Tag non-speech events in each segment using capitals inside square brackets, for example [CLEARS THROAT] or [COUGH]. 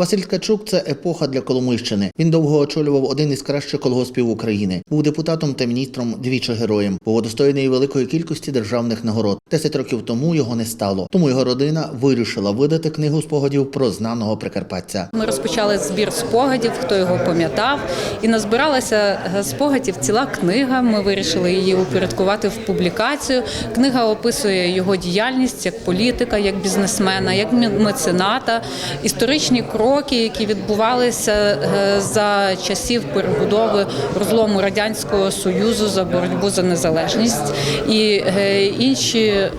Василь Ткачук це епоха для Коломийщини. Він довго очолював один із кращих колгоспів України. Був депутатом та міністром двічі героєм. Був удостоєний великої кількості державних нагород. Десять років тому його не стало. Тому його родина вирішила видати книгу спогадів про знаного прикарпатця. Ми розпочали збір спогадів, хто його пам'ятав, і назбиралася е, спогадів ціла книга. Ми вирішили її упорядкувати в публікацію. Книга описує його діяльність як політика, як бізнесмена, як мецената, історичні кроки, які відбувалися е, за часів перебудови розлому радянського союзу за боротьбу за незалежність і е, інші е,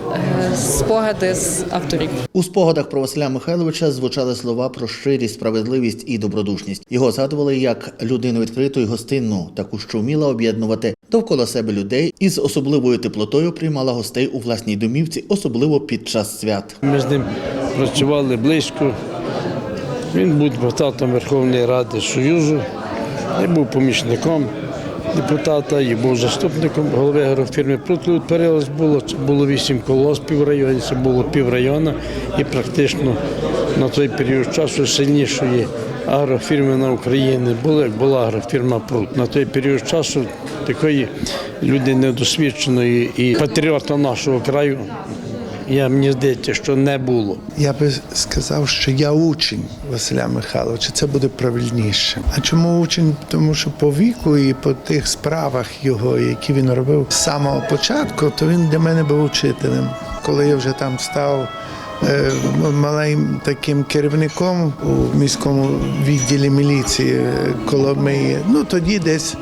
спогади з авторів. У спогадах про Василя Михайловича звучали слова про щирість, справедливість і добродушність. Його згадували як людину відкриту і гостинну, таку, що вміла об'єднувати довкола себе людей і з особливою теплотою приймала гостей у власній домівці, особливо під час свят. Ми з ним працювали близько. Він був депутатом Верховної Ради Союзу, я був помічником депутата, і був заступником голови агрофірми. Тут перелаз було, це було вісім колоспів в це було піврайона. І практично на той період часу сильнішої агрофірми на Україні було, як була агрофірма Прут. На той період часу такої людини недосвідченої і патріота нашого краю. Я мені здається, що не було. Я би сказав, що я учень Василя Михайловича. Це буде правильніше. А чому учень? Тому що по віку і по тих справах його, які він робив з самого початку, то він для мене був учителем. Коли я вже там став е, малим таким керівником у міському відділі міліції е, Коломиї, ну тоді десь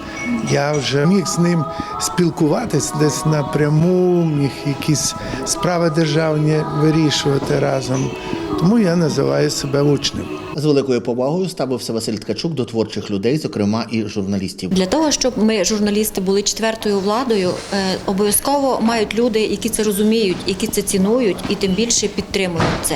я вже міг з ним спілкуватись десь напряму, міг якісь справи державні вирішувати разом. Тому я називаю себе учнем. З великою повагою ставився Василь Ткачук до творчих людей, зокрема і журналістів. Для того, щоб ми, журналісти, були четвертою владою, е, обов'язково мають люди, які це розуміють, які це цінують і тим більше підтримують це.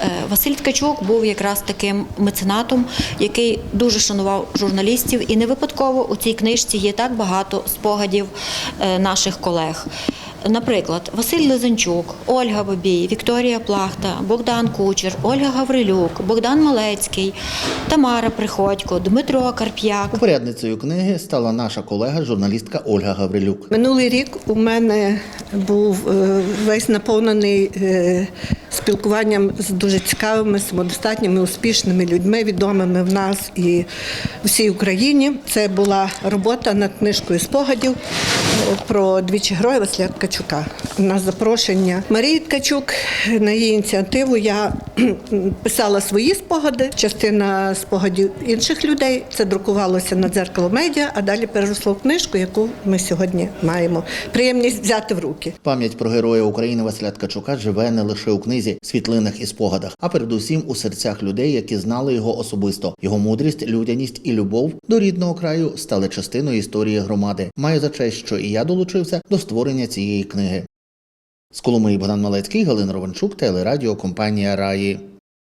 Е, Василь Ткачук був якраз таким меценатом, який дуже шанував журналістів, і не випадково у цій книжці є так багато спогадів е, наших колег. Наприклад, Василь Лизанчук, Ольга Бабій, Вікторія Плахта, Богдан Кучер, Ольга Гаврилюк, Богдан Малецький, Тамара Приходько, Дмитро Карп'як. Упорядницею книги стала наша колега, журналістка Ольга Гаврилюк. Минулий рік у мене був е, весь наповнений е, спілкуванням з дуже цікавими, самодостатніми, успішними людьми, відомими в нас і всій Україні. Це була робота над книжкою спогадів е, про двічі героя Василя Ткачука. На запрошення Марії Ткачук на її ініціативу я [CLEARS THROAT] писала свої спогади, частина спогадів інших людей. Це друкувалося на дзеркало медіа, а далі переросло в книжку, яку ми сьогодні маємо приємність взяти в руки. Пам'ять про героя України Василя Ткачука живе не лише у книзі, світлинах і спогадах, а передусім у серцях людей, які знали його особисто. Його мудрість, людяність і любов до рідного краю стали частиною історії громади. Маю за честь, що і я долучився до створення цієї книги. З Коломиї Богдан Малецький, Галина Ровенчук, телерадіо компанія Раї.